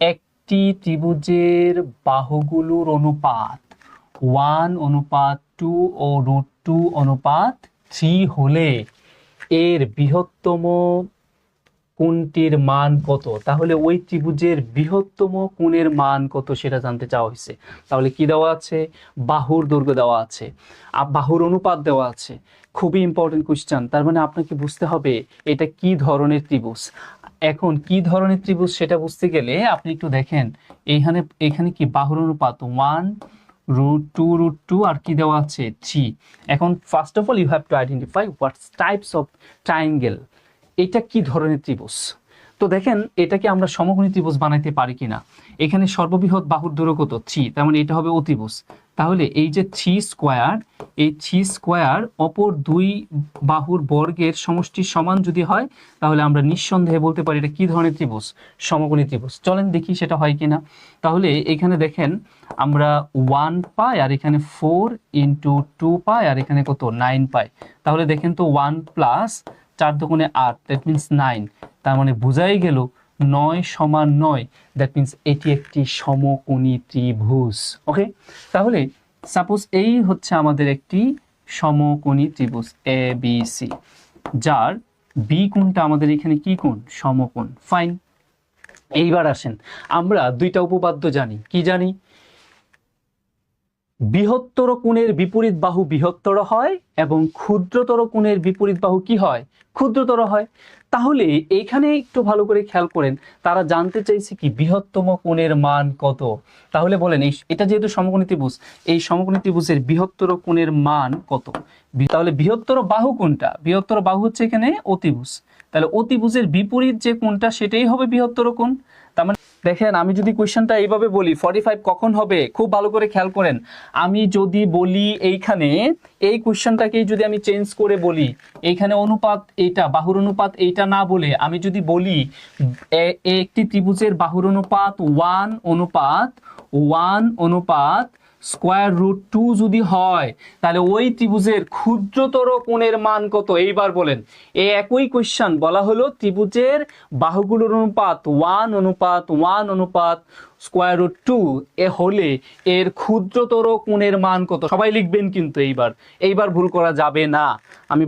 একটি ত্রিভুজের বাহুগুলোর অনুপাত ওয়ান অনুপাত টু ও রুট টু অনুপাত থ্রি হলে এর বৃহত্তম কোনটির মান কত? তাহলে ওই ত্রিভুজের বৃহত্তম কোণের মান কত সেটা জানতে চাওয়া হয়েছে। তাহলে কি দেওয়া আছে? বাহুর দৈর্ঘ্য দেওয়া আছে। আর বাহুর অনুপাত দেওয়া আছে। খুবই ইম্পর্টেন্ট কোশ্চেন তার মানে আপনাকে বুঝতে হবে এটা কি ধরনের ত্রিভুজ? এখন কি ধরনের ত্রিভুজ সেটা বুঝতে গেলে আপনি একটু দেখেন। এইখানে, এখানে কি বাহুর অনুপাত one root two root two আর কি দেওয়া আছে? থ্রি এখন first of all you have to identify what's types of triangle এটা কি ধরনের ত্রিভুজ? তো দেখেন, এটাকে আমরা সমকোণী ত্রিভুজ বানাইতে পারি কিনা। এখানে সর্ববৃহৎ বাহুর দৈর্ঘ্য কত? থ্রি তার মানে এটা হবে অতিভুজ। তাহলে এই যে থ্রি স্কোয়ার, এই থ্রি স্কোয়ার অপর দুই বাহুর বর্গের সমষ্টির সমান যদি হয়, তাহলে আমরা নিঃসন্দেহে বলতে পারি এটা কি ধরনের ত্রিভুজ? সমকোণী ত্রিভুজ। চলেন দেখি সেটা হয় কিনা। তাহলে এখানে দেখেন আমরা ওয়ান পাই আর এখানে ফোর ইন্টু টু পাই আর এখানে কত? Nine pi. তাহলে দেখেন তো ওয়ান প্লাস চার দোকানে আট দ্যাট মিনস নাইন তার মানে বোঝাই গেল নয় সমান নয় দ্যাট মিনস এটি একটি সমকোণী ত্রিভুজ ওকে তাহলে সাপোজ এই হচ্ছে আমাদের একটি সমকোণী ত্রিভুজ এ বি সি যার বি কোণটা আমাদের এখানে কি কোণ? সমকোণ ফাইন এইবার আসেন, আমরা দুইটা উপপাদ্য জানি, কি জানি? বৃহত্তর কোণের বিপরীত বাহু বৃহত্তর হয় এবং ক্ষুদ্রতর কোণের বিপরীত বাহু কি হয়? ক্ষুদ্রতর হয়। তাহলে এখানে একটু ভালো করে খেয়াল করেন, তারা জানতে চাইছে কি বৃহত্তম কোণের মান কত? তাহলে বলেন, এই এটা যেহেতু সমকোণী ত্রিভুজ এই সমকোণী ত্রিভুজের বৃহত্তর কোণের মান কত? তাহলে বৃহত্তর বাহু কোনটা? বৃহত্তর বাহু হচ্ছে এখানে অতিভুজ। তাহলে অতিভুজের বিপরীত যে কোণটা, সেটাই হবে বৃহত্তর কোণ। তার মানে দেখেন, আমি যদি কোয়েশ্চেনটা এইভাবে বলি ফর্টি ফাইভ কখন হবে? খুব ভালো করে খেয়াল করেন। আমি যদি বলি এইখানে, এই কোয়েশ্চেনটাকেই যদি আমি চেঞ্জ করে বলি এইখানে অনুপাত এইটা, বাহুর অনুপাত এইটা না বলে আমি যদি বলি একটি ত্রিভুজের বাহুর অনুপাত ওয়ান অনুপাত ওয়ান অনুপাত স্কোয়ার রুট টু যদি হয়, তাহলে ওই ত্রিভুজের ক্ষুদ্রতর কোণের মান কত? এইবার বলেন। এই একই কোয়েশ্চান বলা হলো ত্রিভুজের বাহুগুলোর অনুপাত ওয়ান অনুপাত ওয়ান অনুপাত স্কোয়ার রুট টু। এ হলে এর ক্ষুদ্রতর কোণের মান কত? সবাই লিখবেন কিন্তু এইবার। এইবার ভুল করা যাবে না। আমি